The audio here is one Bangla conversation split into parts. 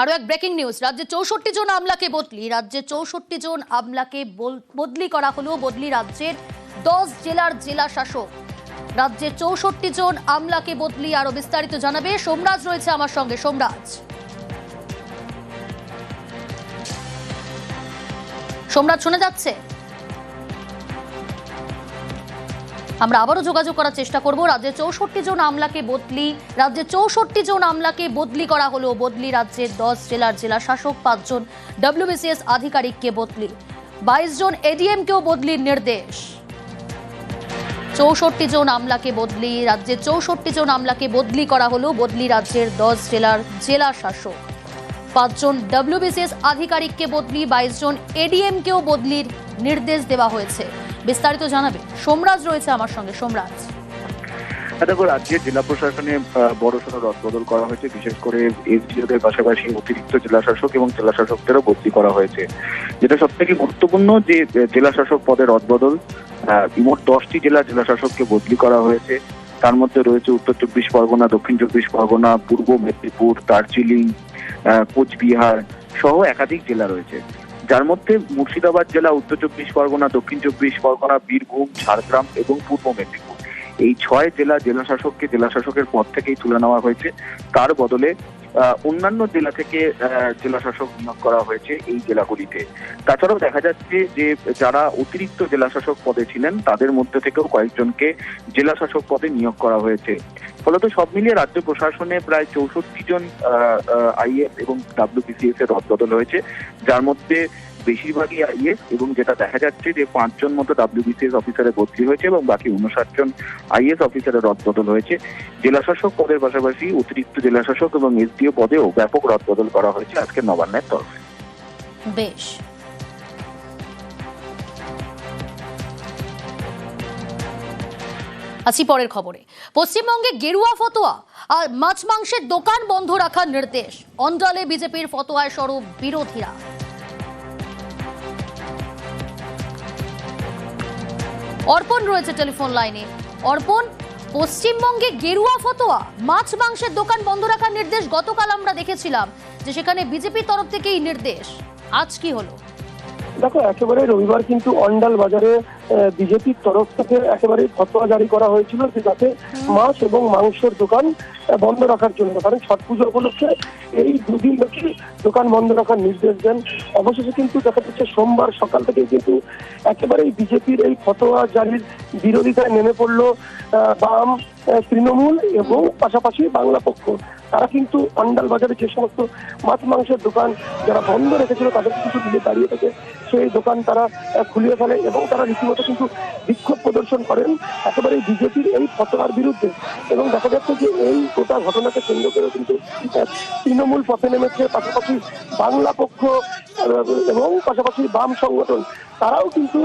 আরও এক ব্রেকিং নিউজ রাজ্যে চৌষট্টি জন আমলাকে বদলি, রাজ্যে চৌষট্টি জন আমলাকে বদলি করা হলো, বদলি রাজ্যের দশ জেলার জেলা শাসক। রাজ্যে চৌষট্টি জন আমলাকে বদলি আরও বিস্তারিত জানাবে, সোমরাজ রয়েছে আমার সঙ্গে, সোমরাজ। সোমরাজ শোনা যাচ্ছে? আমরা আবারও যোগাযোগ করার চেষ্টা করব। রাজ্যে চৌষট্টি জন আমলাকে বদলি, রাজ্যে চৌষট্টি জন আমলাকে বদলি করা হলো বদলি রাজ্যের দশ জেলার জেলা শাসক পাঁচজন ডব্লিউবিসিএস আধিকারিককে বদলি। বাইশ জন এডিএমকেও বদলির নির্দেশ। চৌষট্টি জন আমলাকে বদলি রাজ্যের চৌষট্টি জন আমলাকে বদলি করা হলো বদলি রাজ্যের দশ জেলার জেলা শাসক। পাঁচজন ডব্লিউবিসিএস আধিকারিককে বদলি বাইশ জন এডিএমকেও বদলির নির্দেশ দেওয়া হয়েছে। বিস্তারিত জানাবে সোমরাজ রয়েছে আমার সঙ্গে। সোমরাজ। হ্যাঁ, দেখো রাজ্যের জেলা প্রশাসনে বড় সড়ো রদবদল করা হয়েছে। বিশেষ করে এসডিওদের পাশাপাশি অতিরিক্ত জেলা শাসক এবং জেলা শাসকদেরও বদলি করা হয়েছে। যেটা সব থেকে গুরুত্বপূর্ণ যে জেলা শাসক পদের রদবদল মোট দশটি জেলা জেলা শাসককে বদলি করা হয়েছে। তার মধ্যে রয়েছে উত্তর চব্বিশ পরগনা দক্ষিণ চব্বিশ পরগনা পূর্ব মেদিনীপুর দার্জিলিং কোচবিহার সহ একাধিক জেলা রয়েছে। যার মধ্যে মুর্শিদাবাদ জেলা, উত্তর চব্বিশ পরগনা, দক্ষিণ চব্বিশ পরগনা, বীরভূম, ঝাড়গ্রাম এবং পূর্ব মেদিনীপুর। এই ছয় জেলা জেলাশাসককে জেলাশাসকের জেলা শাসকের পদ থেকেই তুলে নেওয়া হয়েছে। তার বদলে অন্যান্য জেলা থেকে জেলাশাসক জেলা শাসক নিয়োগ করা হয়েছে এই জেলাগুলিতে। তাছাড়াও দেখা যাচ্ছে যে যারা অতিরিক্ত জেলা শাসক পদে ছিলেন, তাদের মধ্যে থেকেও কয়েকজনকে জেলা শাসক পদে নিয়োগ করা হয়েছে। ফলত সব মিলিয়ে রাজ্য প্রশাসনে প্রায় চৌষট্টি জন আইএস এবং ডাব্লিউবিসিএস এর রদবদল হয়েছে, যার মধ্যে বেশিরভাগই আইএস এবং যেটা দেখা যাচ্ছে যে পাঁচজন মতো ডাব্লিউবিসিএস অফিসারে বদলি হয়েছে এবং বাকি উনষাট জন আইএস অফিসারের রদবদল হয়েছে। জেলা শাসক পদের পাশাপাশি অতিরিক্ত জেলা শাসক এবং এসডিও পদেও ব্যাপক রদবদল করা হয়েছে আজকে নবান্নের তরফে। বেশ। আছি পরের খবরে। পশ্চিমবঙ্গে গেরুয়া ফতোয়া আর মাছ মাংসের দোকান বন্ধ রাখার নির্দেশ। অঞ্চলে বিজেপির ফতোয়ায় স্বরূপ বিরোধীরা। অর্পণ রয়েছে টেলিফোন লাইনে। অর্পণ, পশ্চিমবঙ্গে গেরুয়া ফতোয়া, মাছ মাংসের দোকান বন্ধ রাখার নির্দেশ গতকাল আমরা দেখেছিলাম, যে সেখানে বিজেপির তরফ থেকে এই নির্দেশ। আজ কি হলো? দেখো একেবারে রবিবার কিন্তু অন্ডাল বাজারে বিজেপির তরফ থেকে একেবারে ফতোয়া জারি করা হয়েছিল যে যাতে মাছ এবং মাংসের দোকান বন্ধ রাখার জন্য কারণ ছট পুজো উপলক্ষে এই দুদিন ব্যাপী দোকান বন্ধ রাখার নির্দেশ দেন। অবশেষে কিন্তু দেখা যাচ্ছে সোমবার সকাল থেকে কিন্তু একেবারেই বিজেপির এই ফতোয়া জারির বিরোধিতায় নেমে পড়ল বাম তৃণমূল এবং পাশাপাশি বাংলা পক্ষ। তারা কিন্তু অন্ডাল বাজারে যে সমস্ত মাছ, মাংসের দোকান যারা বন্ধ রেখেছিল তাদের কিছু দিকে দাঁড়িয়ে থেকে সেই দোকান তারা খুলিয়ে ফেলে এবং তারা রীতিমতো কিন্তু বিক্ষোভ প্রদর্শন করেন একেবারে বিজেপির এই ফতোয়ার বিরুদ্ধে। এবং দেখা যাচ্ছে যে এই গোটা ঘটনাকে কেন্দ্র করে কিন্তু তৃণমূল পথে নেমেছে, পাশাপাশি বাংলা পক্ষ এবং পাশাপাশি বাম সংগঠন, তারাও কিন্তু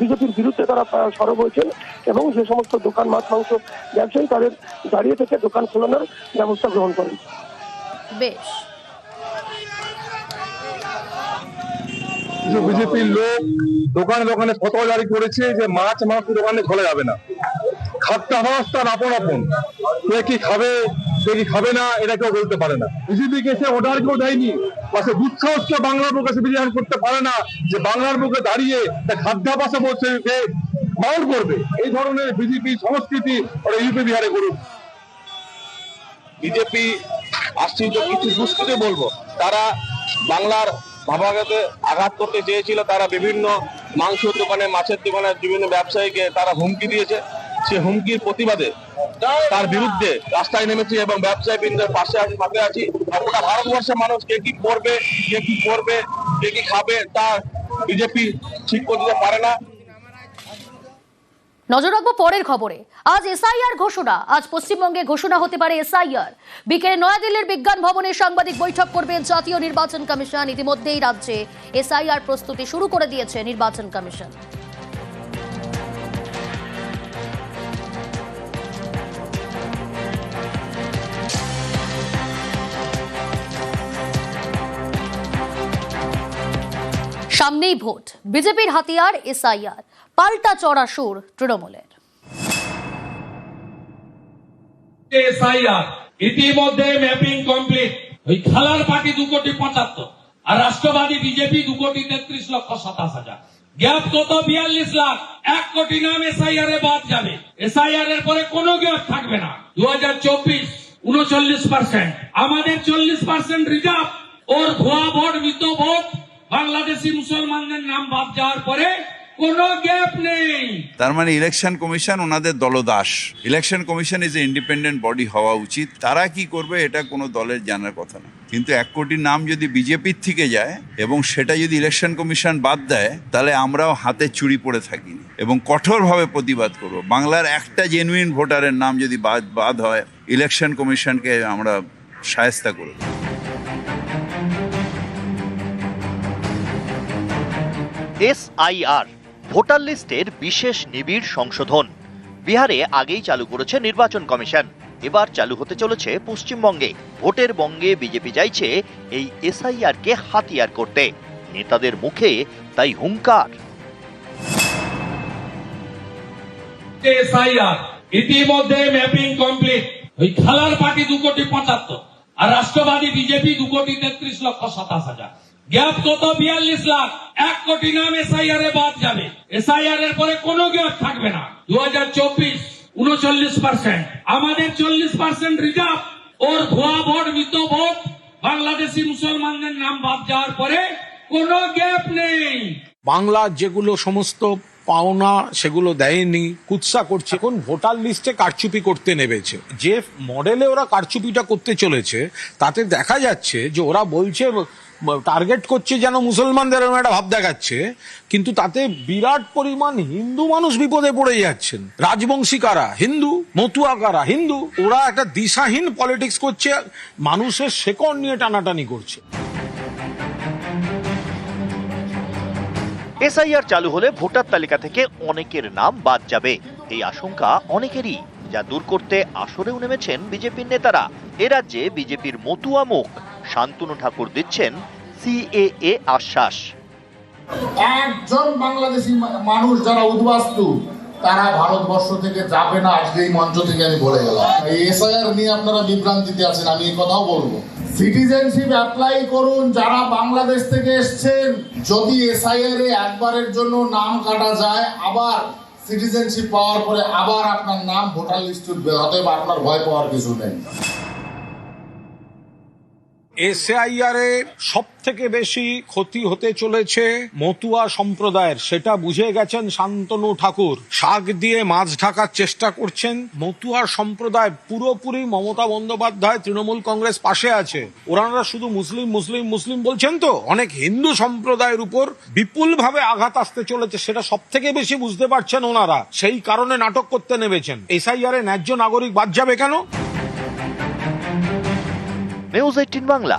বিজেপির বিরুদ্ধে তারা সরব হয়েছেন এবং যে সমস্ত দোকান, মাছ, মাংস ব্যবসায়ী তাদের দাঁড়িয়ে থেকে দোকান খোলানোর ব্যবস্থা গ্রহণ করেন বেশ। কিছু বিজেপির লোক দোকানে দোকানে ফটো জারি করেছে যে মাছ মাংস দোকানে খোলা যাবে না। খাদ্যাভাস তার আপন আপন। কে কি খাবে কে কি খাবে না এটা কেউ বলতে পারে না। বিজেপি কেসে অর্ডার কেউ দেয়নি পাশে দুঃসাহসকে বাংলার বুকে সে বিজয় করতে পারে না যে বাংলার বুকে দাঁড়িয়ে তা খাদ্যাভাসে বলছে যে মাউন্ট করবে। এই ধরনের বিজেপি সংস্কৃতি ওরা ইউপি বিহারে করুক। বিজেপি আশ্রিত কিছু দুষ্কৃতি বলব। তারা বাংলার ভাবাগাতে আঘাত করতে চেয়েছিল, তারা বিভিন্ন মাংসের দোকানে, মাছের দোকানে বিভিন্ন ব্যবসায়ীকে তারা হুমকি দিয়েছে। সে হুমকির প্রতিবাদে তার বিরুদ্ধে রাস্তায় নেমেছি এবং ব্যবসায়ী বৃন্দের পাশে আছি, সাথে আছি। গোটা ভারতবর্ষের মানুষ কে কি করবে, কে কি করবে, কে কি খাবে, তা বিজেপি ঠিক করে দিতে পারে না। নজর রাখব পরের খবরে। আজ এসআইআর ঘোষণা। আজ পশ্চিমবঙ্গে ঘোষণা হতে পারে এসআইআর। বিকেলে নয়াদিল্লির বিজ্ঞান ভবনে সাংবাদিক বৈঠক করবে জাতীয় নির্বাচন কমিশন। ইতিমধ্যেই রাজ্যে এসআইআর প্রস্তুতি শুরু করে দিয়েছে নির্বাচন কমিশন। সামনেই ভোট। বিজেপির হাতিয়ার এসআইআর। পাল্টা চড়া সুর তৃণমূলের। ইতিমধ্যে ম্যাপিং কমপ্লিট। ওই খেলার পার্টি দু কোটি পঁচাত্তর, আর রাষ্ট্রবাদী বিজেপি দু কোটি তেত্রিশ লক্ষ সাতাশ হাজার। গ্যাপ কত বিয়াল্লিশ লাখ, এক কোটি নাম এসআইআর এ বাদ যাবে। এসআইআর এর পরে কোনো গ্যাপ থাকবে না। দু হাজার চব্বিশ, উনচল্লিশ পার্সেন্ট। আমাদের চল্লিশ পার্সেন্ট রিজার্ভ, ওর ভুয়া ভোট মৃত ভোট, বাংলাদেশি মুসলমানদের নাম বাদ যাওয়ার পরে কোনো গ্যাপ নেই। তার মানে ইলেকশন কমিশন ওনাদের দলদাস। Election commission is a independent body হওয়া উচিত। তারা কি করবে এটা কোনো দলের জানার কথা না। কিন্তু এক কোটি নাম যদি বিজেপির থেকে যায় এবং সেটা যদি ইলেকশন কমিশন বাদ দেয় তাহলে আমরাও হাতে চুরি পড়ে থাকি এবং কঠোরভাবে প্রতিবাদ করব। বাংলার একটা জেনুইন ভোটারের নাম যদি বাদ বাদ হয় ইলেকশন কমিশনকে আমরা সায়স্তা করব। এসআইআর ভোটার লিস্টের বিশেষ নিবিড় সংশোধন। বিহারে আগেই চালু করেছে নির্বাচন কমিশন। এবার চালু হতে চলেছে পশ্চিমবঙ্গে। ভোটের বঙ্গে বিজেপি চাইছে এই এসআইআর কে হাতিয়ার করতে। নেতাদের মুখে তাই হুঙ্কার। ইতিমধ্যে ম্যাপিং কমপ্লিট। ওই খেলার পার্টি দু কোটি পঁচাত্তর। আর রাষ্ট্রবাদী বিজেপি দু কোটি তেত্রিশ লক্ষ সাতাশ হাজার। গ্যাপ কত? বিয়াল্লিশ লাখ। এক কোটি নাম এসআইআর এ বাদ যাবে। এসআইআর এর পরে কোনো গ্যাপ থাকবে না। দু হাজার চব্বিশ, উনচল্লিশ পার্সেন্ট আমাদের চল্লিশ পার্সেন্ট রিজার্ভ ওর ভুয়া ভোট মৃত ভোট, বাংলাদেশি মুসলমানদের নাম বাদ যাওয়ার পরে কোনো গ্যাপ নেই। বাংলা যেগুলো সমস্ত পাওনা সেগুলো দেয়নি, কুৎসা করছে। এখন ভোটার লিস্টে কারচুপি করতে নেমেছে। যে মডেলে ওরা কারচুপিটা করতে চলেছে, তাতে দেখা যাচ্ছে যে ওরা বলছে টার্গেট করছে যেন মুসলমানদের একটা ভাব দেখাচ্ছে, কিন্তু তাতে বিরাট পরিমাণ হিন্দু মানুষ বিপদে পড়ে যাচ্ছেন। রাজবংশী কারা? হিন্দু? মতুয়া কারা? হিন্দু? ওরা একটা দিশাহীন পলিটিক্স করছে, মানুষের শেকড় নিয়ে টানাটানি করছে। এসআইআর চালু হলে ভোটার তালিকা থেকে অনেকের নাম বাদ যাবে। এই আশঙ্কা অনেকেরই, যা দূর করতে আসরেও নেমেছেন বিজেপির নেতারা। এ রাজ্যে বিজেপির মতুয়া মুখ, শান্তনু ঠাকুর দিচ্ছেন সিএএ আশ্বাস। একজন বাংলাদেশি মানুষ যারা উদ্বাস্তু তারা ভারতবর্ষ থেকে যাবে না আজকে এই মঞ্চ থেকে আমি বলে গেলাম। এই এসআইআর নিয়ে আপনারা বিভ্রান্তিতে আছেন, আমি এই কথাও বলব। সিটিজেনশিপ অ্যাপ্লাই করুন, যারা বাংলাদেশ থেকে এসছেন, যদি এসআইআর এ একবারের জন্য নাম কাটা যায়, আবার সিটিজেনশিপ পাওয়ার পরে আবার আপনার নাম ভোটার লিস্ট উঠবে, অতএব আপনার ভয় পাওয়ার কিছু নেই। এসআইআর সব থেকে বেশি ক্ষতি হতে চলেছে মতুয়া সম্প্রদায়ের, সেটা বুঝে গেছেন শান্তনু ঠাকুর। শাক দিয়ে মাছ ঢাকার চেষ্টা করছেন। মতুয়া সম্প্রদায় পুরোপুরি মমতা বন্দ্যোপাধ্যায় তৃণমূল কংগ্রেস পাশে আছে। ওনারা শুধু মুসলিম মুসলিম মুসলিম বলছেন তো? অনেক হিন্দু সম্প্রদায়ের উপর বিপুল ভাবে আঘাত আসতে চলেছে, সেটা সব থেকে বেশি বুঝতে পারছেন ওনারা। সেই কারণে নাটক করতে নেমেছেন। এসআইআর ন্যায্য নাগরিক বাদ যাবে কেন? News eighteen Bangla